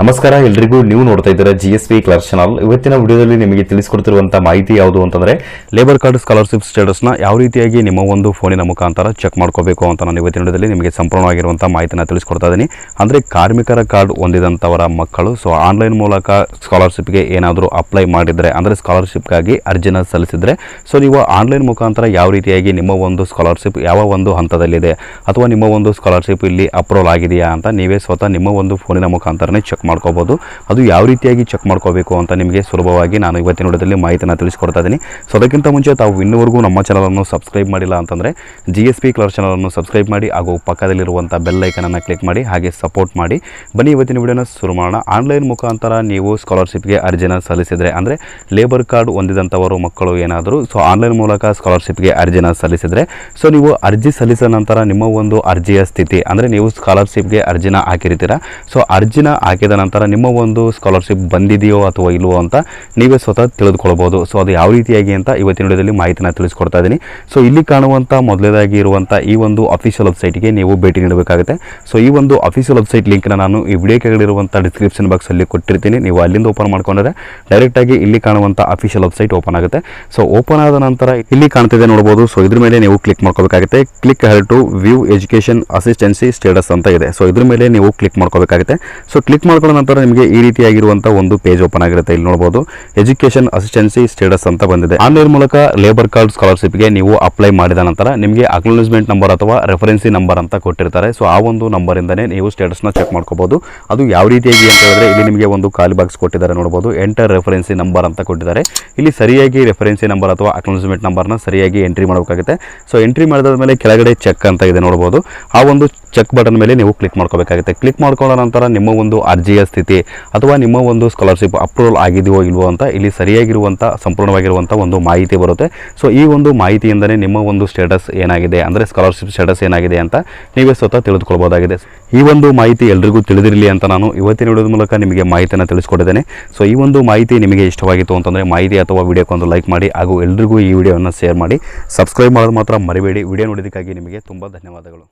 ನಮಸ್ಕಾರ, ಎಲ್ರಿಗೂ ನೀವು ನೋಡ್ತಾ ಇದ್ದೀರಾ G S P clear channel ಇವತ್ತಿನ ವಿಡಿಯೋದಲ್ಲಿ ನಿಮಗೆ ತಿಳಿಸಿಕೊಡ್ತಿರುವಂತಹ ಮಾಹಿತಿ ಯಾವುದು ಅಂತಂದ್ರೆ ಲೇಬರ್ ಕಾರ್ಡ್ ಸ್ಕಾಲರ್ಶಿಪ್ ಸ್ಟೇಟಸ್ನ ಯಾವ ರೀತಿಯಾಗಿ ನಿಮ್ಮ ಒಂದು ಫೋನಿನ ಮುಖಾಂತರ ಚೆಕ್ ಮಾಡ್ಕೋಬೇಕು ಅಂತ ನಾನು ಇವತ್ತಿನ ವಿಡಿಯೋದಲ್ಲಿ ನಿಮಗೆ ಸಂಪೂರ್ಣವಾಗಿರುವಂತಹ ಮಾಹಿತಿನ ತಿಳಿಸ್ಕೊಡ್ತಾ ಇದ್ದೀನಿ. ಅಂದ್ರೆ ಕಾರ್ಮಿಕರ ಕಾರ್ಡ್ ಹೊಂದಿದಂಥವರ ಮಕ್ಕಳು ಸೊ ಆನ್ಲೈನ್ ಮೂಲಕ ಸ್ಕಾಲರ್ಶಿಪ್ಗೆ ಏನಾದರೂ ಅಪ್ಲೈ ಮಾಡಿದ್ರೆ, ಅಂದ್ರೆ ಸ್ಕಾಲರ್ಶಿಪ್ಗಾಗಿ ಅರ್ಜಿನ ಸಲ್ಲಿಸಿದ್ರೆ ಸೊ ನೀವು ಆನ್ಲೈನ್ ಮುಖಾಂತರ ಯಾವ ರೀತಿಯಾಗಿ ನಿಮ್ಮ ಒಂದು ಸ್ಕಾಲರ್ಶಿಪ್ ಯಾವ ಒಂದು ಹಂತದಲ್ಲಿದೆ, ಅಥವಾ ನಿಮ್ಮ ಒಂದು ಸ್ಕಾಲರ್ಶಿಪ್ ಇಲ್ಲಿ ಅಪ್ರೂವಲ್ ಆಗಿದೆಯಾ ಅಂತ ನೀವೇ ಸ್ವತಃ ನಿಮ್ಮ ಒಂದು ಫೋನಿನ ಮುಖಾಂತರನೇ ಚೆಕ್ ಮಾಡ್ಕೋಬಹುದು ಅದು ಯಾವ ರೀತಿಯಾಗಿ ಚೆಕ್ ಮಾಡ್ಕೋಬೇಕು ಅಂತ ನಿಮಗೆ ಸುಲಭವಾಗಿ ನಾನು ಇವತ್ತಿನ ವಿಡಿಯೋದಲ್ಲಿ ಮಾಹಿತಿನ ತಿಳಿಸ್ಕೊಡ್ತಾ ಇದ್ದೀನಿ. ಸೊ ಅದಕ್ಕಿಂತ ಮುಂಚೆ ತಾವು ಇನ್ನೂವರೆಗೂ ನಮ್ಮ ಚಾನಲನ್ನು ಸಬ್ಸ್ಕ್ರೈಬ್ ಮಾಡಿಲ್ಲ ಅಂತಂದರೆ ಜಿ ಎಸ್ ಪಿ ಕ್ಲರ್ ಚಾನಲನ್ನು ಸಬ್ಸ್ಕ್ರೈಬ್ ಮಾಡಿ ಹಾಗೂ ಪಕ್ಕದಲ್ಲಿರುವಂಥ ಐಕನನ್ನು ಕ್ಲಿಕ್ ಮಾಡಿ ಹಾಗೆ ಸಪೋರ್ಟ್ ಮಾಡಿ. ಬನ್ನಿ, ಇವತ್ತಿನ ವಿಡಿಯೋನ ಶುರು ಮಾಡೋಣ. ಆನ್ಲೈನ್ ಮುಖಾಂತರ ನೀವು ಸ್ಕಾಲರ್ಶಿಪ್ಗೆ ಅರ್ಜಿನ ಸಲ್ಲಿಸಿದರೆ ಅಂದರೆ ಲೇಬರ್ ಕಾರ್ಡ್ ಹೊಂದಿದಂಥವರು ಮಕ್ಕಳು ಏನಾದರೂ ಸೊ ಆನ್ಲೈನ್ ಮೂಲಕ ಸ್ಕಾಲರ್ಶಿಪ್ಗೆ ಅರ್ಜಿನ ಸಲ್ಲಿಸಿದರೆ ಸೊ ನೀವು ಅರ್ಜಿ ಸಲ್ಲಿಸಿದ ನಂತರ ನಿಮ್ಮ ಒಂದು ಅರ್ಜಿಯ ಸ್ಥಿತಿ, ಅಂದರೆ ನೀವು ಸ್ಕಾಲರ್ಶಿಪ್ಗೆ ಅರ್ಜಿನ ಹಾಕಿರ್ತೀರಾ. ಸೊ ಅರ್ಜಿನ ಹಾಕಿದ ನಂತರ ನಿಮ್ಮ ಒಂದು ಸ್ಕಾಲರ್ಶಿಪ್ ಬಂದಿದೆಯೋ ಅಥವಾ ಇಲ್ವೋ ಅಂತ ನೀವೇ ಸ್ವತಃ ತಿಳಿದುಕೊಳ್ಬೋದು. ಸೊ ಅದು ಯಾವ ರೀತಿಯಾಗಿ ಅಂತ ಇವತ್ತಿನ ವಿಡಿಯೋದಲ್ಲಿ ಮಾಹಿತಿನ ತಿಳಿಸ್ಕೊಡ್ತಾ ಇದ್ದೀನಿ. ಸೊ ಇಲ್ಲಿ ಕಾಣುವಂಥ ಮೊದಲನೇದಾಗಿ ಇರುವಂಥ ಈ ಒಂದು ಅಫಿಷಿಯಲ್ ವೆಬ್ಸೈಟ್ಗೆ ನೀವು ಭೇಟಿ ನೀಡಬೇಕಾಗುತ್ತೆ. ಸೊ ಈ ಒಂದು ಅಫಿಷಿಯಲ್ ವೆಬ್ಸೈಟ್ ಲಿಂಕ್ನ ನಾನು ಈ ವಿಡಿಯೋ ಕೆಳಗಿರುವಂಥ ಡಿಸ್ಕ್ರಿಪ್ಷನ್ ಬಾಕ್ಸಲ್ಲಿ ಕೊಟ್ಟಿರ್ತೀನಿ. ನೀವು ಅಲ್ಲಿಂದ ಓಪನ್ ಮಾಡ್ಕೊಂಡ್ರೆ ಡೈರೆಕ್ಟಾಗಿ ಇಲ್ಲಿ ಕಾಣುವಂಥ ಅಫಿಷಿಯಲ್ ವೆಬ್ಸೈಟ್ ಓಪನ್ ಆಗುತ್ತೆ. ಸೊ ಓಪನ್ ಆದ ನಂತರ ಇಲ್ಲಿ ಕಾಣ್ತಿದೆ ನೋಡ್ಬೋದು. ಸೊ ಇದ್ರ ಮೇಲೆ ನೀವು ಕ್ಲಿಕ್ ಮಾಡ್ಕೋಬೇಕಾಗುತ್ತೆ. Click here to view education assistance status ಅಂತ ಇದೆ. ಸೊ ಇದ್ರ ಮೇಲೆ ನೀವು ಕ್ಲಿಕ್ ಮಾಡ್ಕೋಬೇಕಾಗುತ್ತೆ. ಸೊ ಕ್ಲಿಕ್ ನಂತರ ನಿಮಗೆ ಈ ರೀತಿಯಾಗಿರುವಂತಹ ಒಂದು ಪೇಜ್ ಓಪನ್ ಆಗಿರುತ್ತೆ. ಇಲ್ಲಿ ನೋಡಬಹುದು ಎಜುಕೇಶನ್ ಅಸಿಸ್ಟೆನ್ಸಿ ಸ್ಟೇಟಸ್ ಅಂತ ಬಂದಿದೆ. ಆನ್ಲೈನ್ ಮೂಲಕ ಲೇಬರ್ ಕಾರ್ಡ್ ಸ್ಕಾಲರ್ಶಿಪ್ಗೆ ನೀವು ಅಪ್ಲೈ ಮಾಡಿದ ನಂತರ ನಿಮಗೆ ಅಕ್ನಾಲಜ್ಮೆಂಟ್ ನಂಬರ್ ಅಥವಾ ರೆಫರೆನ್ಸಿ ನಂಬರ್ ಅಂತ ಕೊಟ್ಟಿರ್ತಾರೆ. ಸೊ ಆ ಒಂದು ನಂಬರ್ ಇಂದನೇ ನೀವು ಸ್ಟೇಟಸ್ನ ಚೆಕ್ ಮಾಡ್ಕೋಬಹುದು ಅದು ಯಾವ ರೀತಿಯಾಗಿ ಅಂತ ಹೇಳಿದ್ರೆ ಇಲ್ಲಿ ನಿಮಗೆ ಒಂದು ಖಾಲಿ ಬಾಕ್ಸ್ ಕೊಟ್ಟಿದ್ದಾರೆ ನೋಡಬಹುದು ಎಂಟರ್ ರೆಫರೆನ್ಸಿ ನಂಬರ್ ಅಂತ ಕೊಟ್ಟಿದ್ದಾರೆ. ಇಲ್ಲಿ ಸರಿಯಾಗಿ ರೆಫರೆನ್ಸಿ ನಂಬರ್ ಅಥವಾ ಅಕ್ನಾಲಜ್ಮೆಂಟ್ ನಂಬರ್ನ ಸರಿಯಾಗಿ ಎಂಟ್ರಿ ಮಾಡಬೇಕಾಗುತ್ತೆ. ಸೊ ಎಂಟ್ರಿ ಮಾಡಿದ ಮೇಲೆ ಕೆಳಗಡೆ ಚೆಕ್ ಅಂತ ಇದೆ ನೋಡಬಹುದು ಆ ಒಂದು ಚೆಕ್ ಬಟನ್ ಮೇಲೆ ನೀವು ಕ್ಲಿಕ್ ಮಾಡ್ಕೋಬೇಕಾಗುತ್ತೆ. ಕ್ಲಿಕ್ ಮಾಡ್ಕೊಂಡ ನಂತರ ನಿಮ್ಮ ಒಂದು ಅರ್ಜಿಯ ಸ್ಥಿತಿ ಅಥವಾ ನಿಮ್ಮ ಒಂದು ಸ್ಕಾಲರ್ಶಿಪ್ ಅಪ್ರೂವಲ್ ಆಗಿದೆಯೋ ಇಲ್ವೋ ಅಂತ ಇಲ್ಲಿ ಸರಿಯಾಗಿರುವಂಥ ಸಂಪೂರ್ಣವಾಗಿರುವಂಥ ಒಂದು ಮಾಹಿತಿ ಬರುತ್ತೆ. ಸೊ ಈ ಒಂದು ಮಾಹಿತಿಯಿಂದಲೇ ನಿಮ್ಮ ಒಂದು ಸ್ಟೇಟಸ್ ಏನಾಗಿದೆ ಅಂದರೆ ಸ್ಕಾಲರ್ಶಿಪ್ ಸ್ಟೇಟಸ್ ಏನಾಗಿದೆ ಅಂತ ನೀವೇ ಸ್ವತಃ ತಿಳಿದುಕೊಳ್ಬೋದಾಗಿದೆ. ಈ ಒಂದು ಮಾಹಿತಿ ಎಲ್ರಿಗೂ ತಿಳಿದಿರಲಿ ಅಂತ ನಾನು ಇವತ್ತಿನ ವಿಡಿಯೋದ ಮೂಲಕ ನಿಮಗೆ ಮಾಹಿತಿಯನ್ನು ತಿಳಿಸ್ಕೊಟ್ಟಿದ್ದೇನೆ. ಸೊ ಈ ಒಂದು ಮಾಹಿತಿ ನಿಮಗೆ ಇಷ್ಟವಾಗಿತ್ತು ಅಂತಂದರೆ ಮಾಹಿತಿ ಅಥವಾ ವಿಡಿಯೋಕ್ಕೊಂದು ಲೈಕ್ ಮಾಡಿ ಹಾಗೂ ಎಲ್ರಿಗೂ ಈ ವಿಡಿಯೋವನ್ನು ಶೇರ್ ಮಾಡಿ. ಸಬ್ಸ್ಕ್ರೈಬ್ ಮಾಡೋದು ಮಾತ್ರ ಮರಿಬೇಡಿ. ವಿಡಿಯೋ ನೋಡೋದಕ್ಕಾಗಿ ನಿಮಗೆ ತುಂಬ ಧನ್ಯವಾದಗಳು.